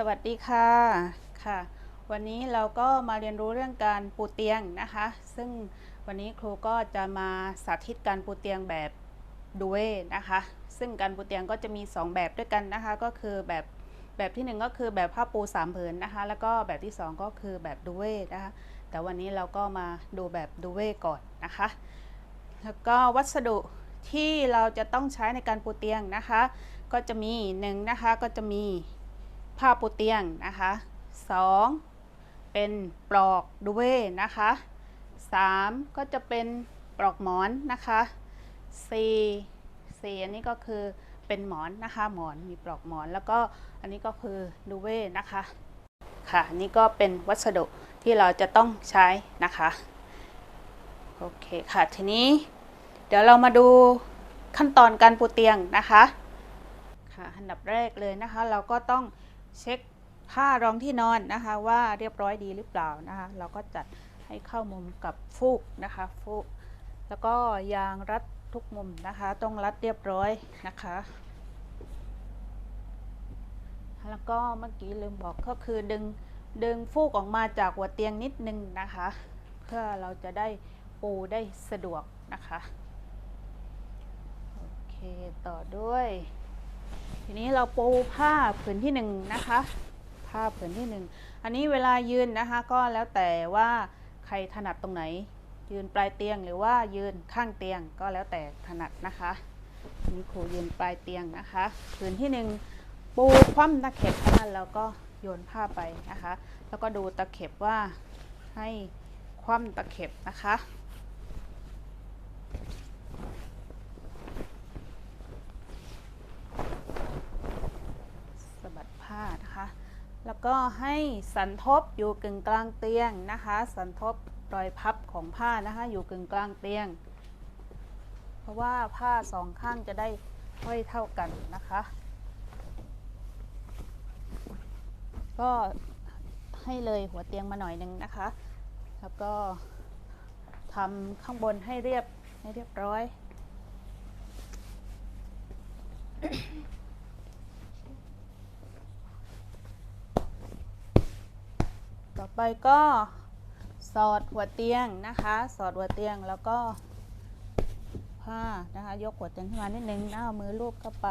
สวัสดีค่ะค่ะ วันนี้เราก็มาเรียนรู้เรื่องการปูเตียงนะคะ ซึ่งวันนี้ครูก็จะมาสาธิตการปูเตียงแบบดูเวนะคะ ซึ่งการปูเตียงก็จะมี 2 แบบด้วยกันนะคะ ก็คือแบบแบบที่ 1 ก็คือแบบผ้าปูสามผืนนะคะ แล้วก็แบบที่ 2 ก็คือแบบดูเวนะคะแต่วันนี้เราก็มาดูแบบดูเวก่อนนะคะ แล้วก็วัสดุที่เราจะต้องใช้ในการปูเตียงนะคะ ก็จะมีหนึ่งนะคะก็จะมี ผ้าปูเตียงนะคะสองเป็นปลอกดูเว่นะคะสามก็จะเป็นปลอกหมอนนะคะสี่สี่อันนี้ก็คือเป็นหมอนนะคะ หมอนมีปลอกหมอนแล้วก็อันนี้ก็คือดูเว่นะคะค่ะนนี่ก็เป็นวัสดุที่เราจะต้องใช้นะคะโอเคค่ะทีนี้เดี๋ยวเรามาดูขั้นตอนการปูเตียงนะคะค่ะอันดับแรกเลยนะคะ เราก็ต้อง เช็คผ้ารองที่นอนนะคะว่าเรียบร้อยดีหรือเปล่านะคะเราก็จัดให้เข้ามุมกับฟูกนะคะฟูก แล้วก็ยางรัดทุกมุมนะคะ ต้องรัดเรียบร้อยนะคะ แล้วก็เมื่อกี้ลืมบอกก็คือดึงดึงฟูกออกมาจากหัวเตียงนิดนึงนะคะ เพื่อเราจะได้ปูได้สะดวกนะคะ โอเคต่อด้วย ทีนี้เราปูผ้าผืนที่หนึ่งนะคะผ้าผืนที่หนึ่งอันนี้เวลายืนนะคะ ก็แล้วแต่ว่าใครถนัดตรงไหน ยืนปลายเตียงหรือว่ายืนข้างเตียงก็แล้วแต่ถนัดนะคะนี่ครูยืนปลายเตียงนะคะผืนที่หนึ่งปูคว่ำตะเข็บนะคะแล้วก็โยนผ้าไปนะคะ แล้วก็ดูตะเข็บว่าให้คว่ำตะเข็บนะคะ สะบัดผ้านะคะ แล้ว ก็ให้สันทบอยู่กึ่งกลางเตียงนะคะ สันทบรอยพับของผ้านะคะ อยู่กึ่งกลางเตียง เพราะว่าผ้าสองข้างจะได้ห้อยเท่ากันนะคะ ก็ให้เลยหัวเตียงมาหน่อยหนึงนะคะ แล้วก็ทำข้างบนให้เรียบให้เรียบร้อย ไปก็สอดหัวเตียงนะคะ สอดหัวเตียงแล้วก็ผ้านะคะ ยกหัวเตียงขึ้นมานิดนึงนะเอามือลูบเข้าไป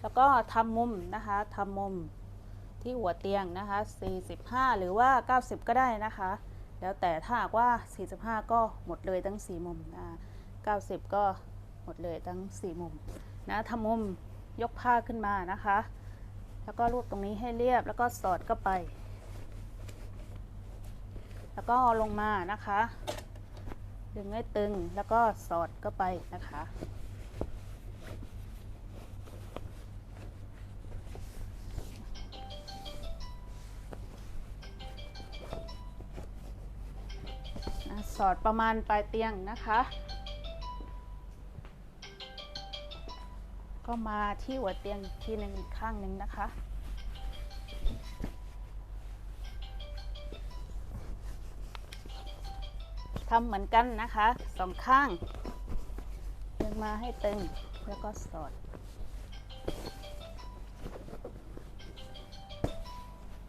แล้วก็ทำมุมนะคะทำมุมที่หัวเตียงนะคะ 45 หรือว่า 90 ก็ได้นะคะ แล้วแต่ถ้าหากว่า 45 ก็หมดเลยทั้ง 4 มุมนะ90 ก็หมดเลยทั้ง 4 มุมนะทำมุมยกผ้าขึ้นมานะคะ แล้วก็รูปตรงนี้ให้เรียบแล้วก็สอดเข้าไป แล้วก็ลงมานะคะ ดึงให้ตึงแล้วก็สอดเข้าไปนะคะ สอดประมาณปลายเตียงนะคะก็มาที่หัวเตียงอีกทีหนึ่งอีกข้างหนึ่งนะคะ ทำเหมือนกันนะคะสองข้างดึงมาให้ตึงแล้วก็สอด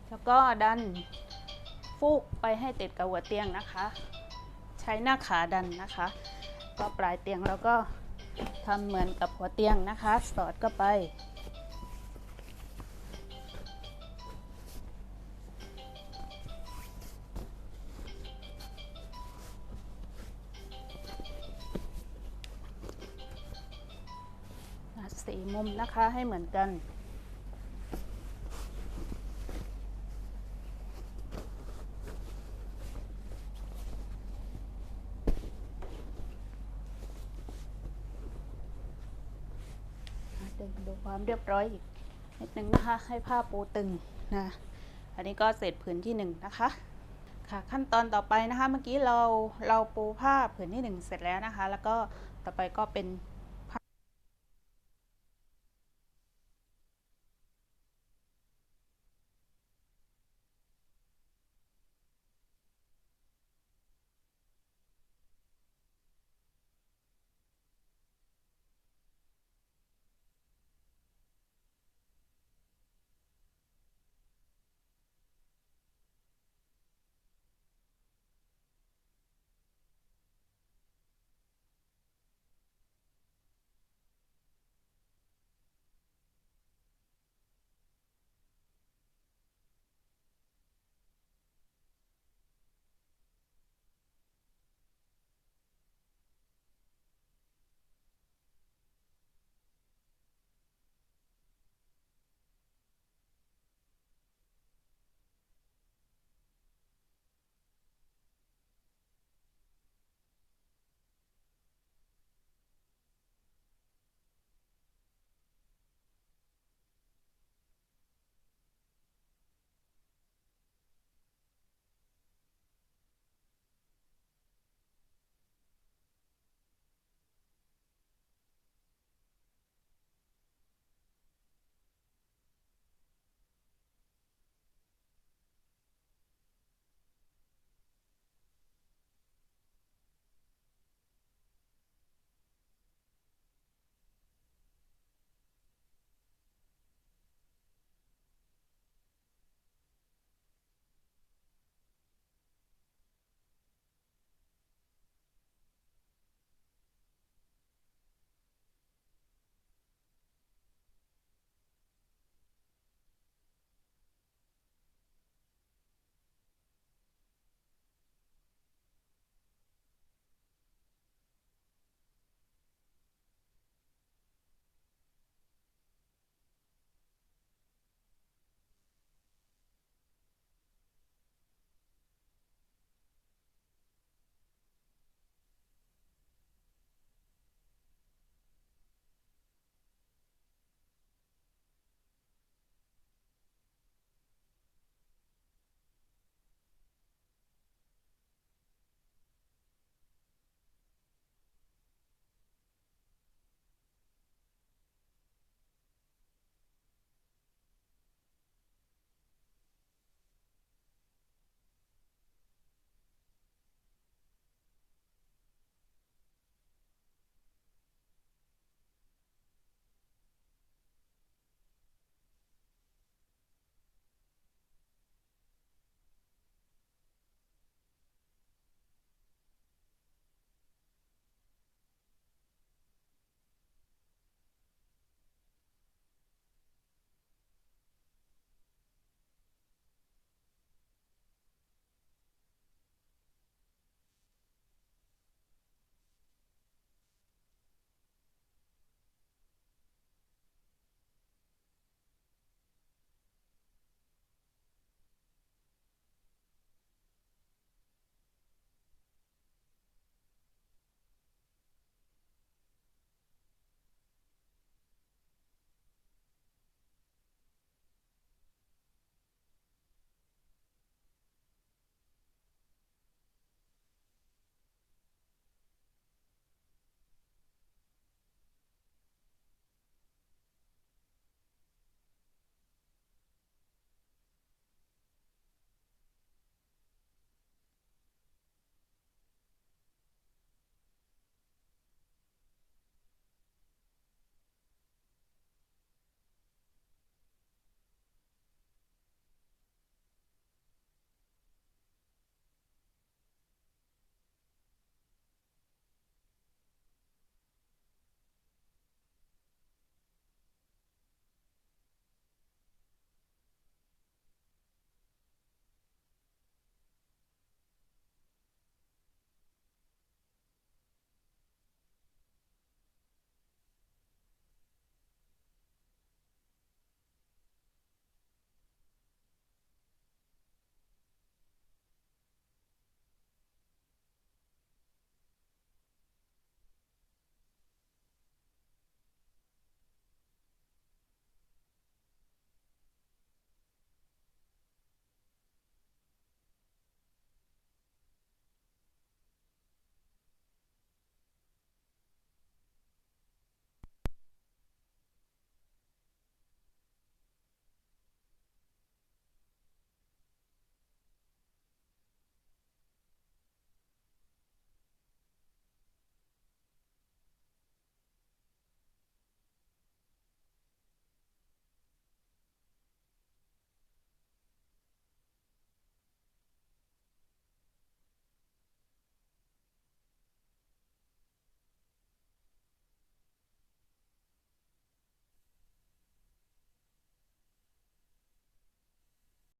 แล้วก็ดันฟูกไปให้ติดกับหัวเตียงนะคะ ใช้หน้าขาดันนะคะ ก็ปลายเตียงแล้วก็ทำเหมือนกับหัวเตียงนะคะ สอดก็ไป สี่มุมนะคะให้เหมือนกันดึงดูความเรียบร้อยอีกนิดนึงนะคะให้ผ้าปูตึงนะอันนี้ก็เสร็จผืนที่หนึ่งนะคะค่ะขั้นตอนต่อไปนะคะเมื่อกี้เราเราปูผ้าผืนที่หนึ่งเสร็จแล้วนะคะ แล้วก็ต่อไปก็เป็น